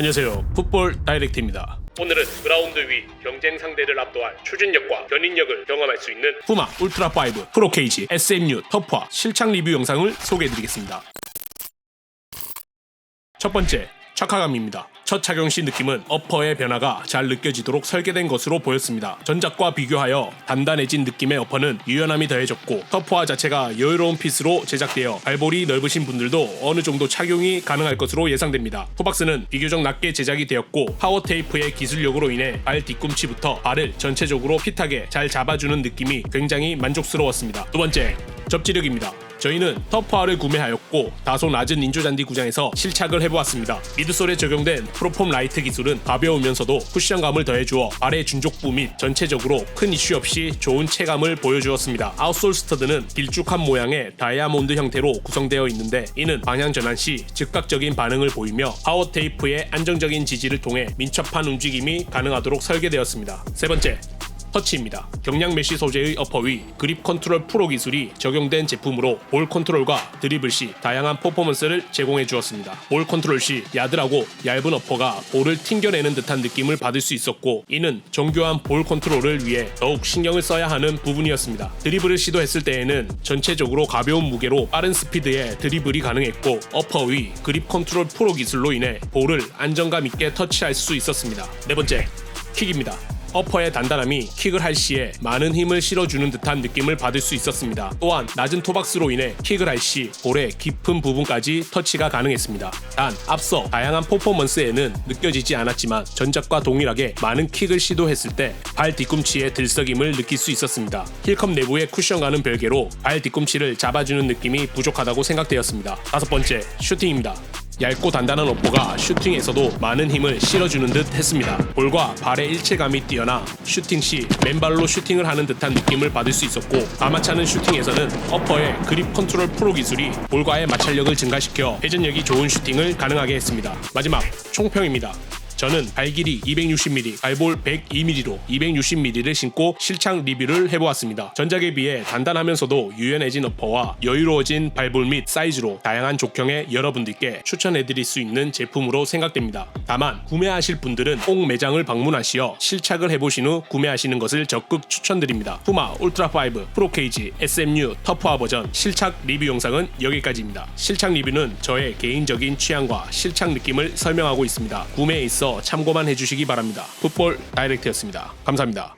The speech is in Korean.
안녕하세요. 풋볼 다이렉트입니다. 오늘은 그라운드 위 경쟁 상대를 압도할 추진력과 견인력을 경험할 수 있는 푸마 울트라 5 프로 케이지 SMU 터프와 실착 리뷰 영상을 소개해드리겠습니다. 첫 번째, 착화감입니다. 첫 착용 시 느낌은 어퍼의 변화가 잘 느껴지도록 설계된 것으로 보였습니다. 전작과 비교하여 단단해진 느낌의 어퍼는 유연함이 더해졌고 터프화 자체가 여유로운 핏으로 제작되어 발볼이 넓으신 분들도 어느 정도 착용이 가능할 것으로 예상됩니다. 토박스는 비교적 낮게 제작이 되었고 파워 테이프의 기술력으로 인해 발 뒤꿈치부터 발을 전체적으로 핏하게 잘 잡아주는 느낌이 굉장히 만족스러웠습니다. 두 번째, 접지력입니다. 저희는 터프화를 구매하였고 다소 낮은 인조잔디 구장에서 실착을 해보았습니다. 미드솔에 적용된 프로폼 라이트 기술은 가벼우면서도 쿠션감을 더해주어 발의 준족부 및 전체적으로 큰 이슈 없이 좋은 체감을 보여주었습니다. 아웃솔 스터드는 길쭉한 모양의 다이아몬드 형태로 구성되어 있는데 이는 방향 전환 시 즉각적인 반응을 보이며 파워 테이프의 안정적인 지지를 통해 민첩한 움직임이 가능하도록 설계되었습니다. 세 번째, 터치입니다. 경량 메쉬 소재의 어퍼 위 그립 컨트롤 프로 기술이 적용된 제품으로 볼 컨트롤과 드리블 시 다양한 퍼포먼스를 제공해 주었습니다. 볼 컨트롤 시 야들하고 얇은 어퍼가 볼을 튕겨내는 듯한 느낌을 받을 수 있었고 이는 정교한 볼 컨트롤을 위해 더욱 신경을 써야 하는 부분이었습니다. 드리블을 시도했을 때에는 전체적으로 가벼운 무게로 빠른 스피드의 드리블이 가능했고 어퍼 위 그립 컨트롤 프로 기술로 인해 볼을 안정감 있게 터치할 수 있었습니다. 네 번째, 킥입니다. 어퍼의 단단함이 킥을 할 시에 많은 힘을 실어주는 듯한 느낌을 받을 수 있었습니다. 또한 낮은 토박스로 인해 킥을 할 시 볼의 깊은 부분까지 터치가 가능했습니다. 단 앞서 다양한 퍼포먼스에는 느껴지지 않았지만 전작과 동일하게 많은 킥을 시도했을 때 발 뒤꿈치의 들썩임을 느낄 수 있었습니다. 힐컵 내부의 쿠션과는 별개로 발 뒤꿈치를 잡아주는 느낌이 부족하다고 생각되었습니다. 다섯 번째 슈팅입니다. 얇고 단단한 어퍼가 슈팅에서도 많은 힘을 실어주는 듯 했습니다. 볼과 발의 일체감이 뛰어나 슈팅 시 맨발로 슈팅을 하는 듯한 느낌을 받을 수 있었고 아마차는 슈팅에서는 어퍼의 그립 컨트롤 프로 기술이 볼과의 마찰력을 증가시켜 회전력이 좋은 슈팅을 가능하게 했습니다. 마지막 총평입니다. 저는 발 길이 260mm, 발볼 102mm로 260mm를 신고 실착 리뷰를 해보았습니다. 전작에 비해 단단하면서도 유연해진 어퍼와 여유로워진 발볼 및 사이즈로 다양한 족형의 여러분들께 추천해드릴 수 있는 제품으로 생각됩니다. 다만 구매하실 분들은 꼭 매장을 방문하시어 실착을 해보신 후 구매하시는 것을 적극 추천드립니다. 푸마 울트라 5 프로 케이지 SMU 터프화 버전 실착 리뷰 영상은 여기까지입니다. 실착 리뷰는 저의 개인적인 취향과 실착 느낌을 설명하고 있습니다. 구매에 있어 참고만 해주시기 바랍니다. 풋볼 다이렉트였습니다. 감사합니다.